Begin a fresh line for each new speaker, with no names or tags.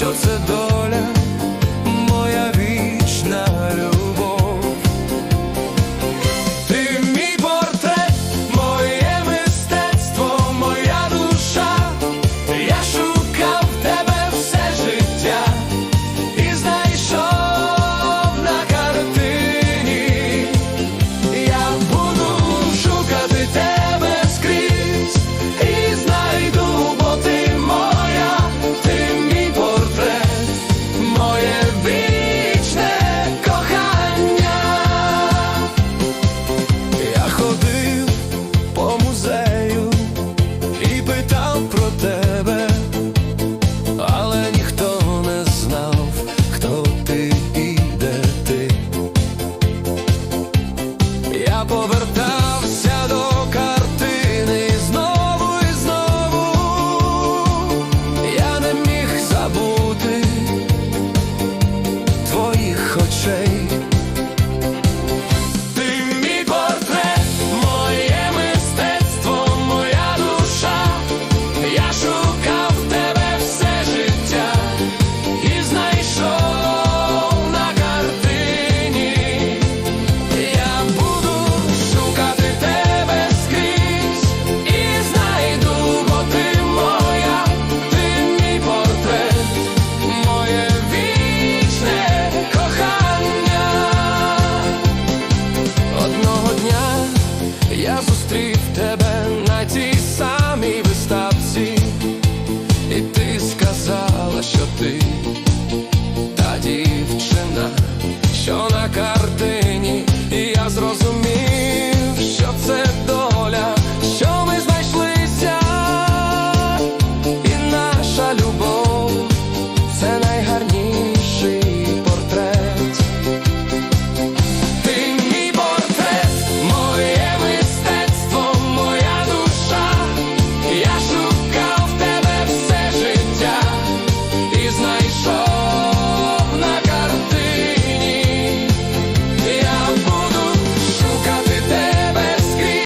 знав, що це зустрів тебе на тій самій виставці, і ти сказала, що ти та дівчина, що на картині, і я зрозумів, що це доля, що ми знайшлися, і наша любов це найгарніше.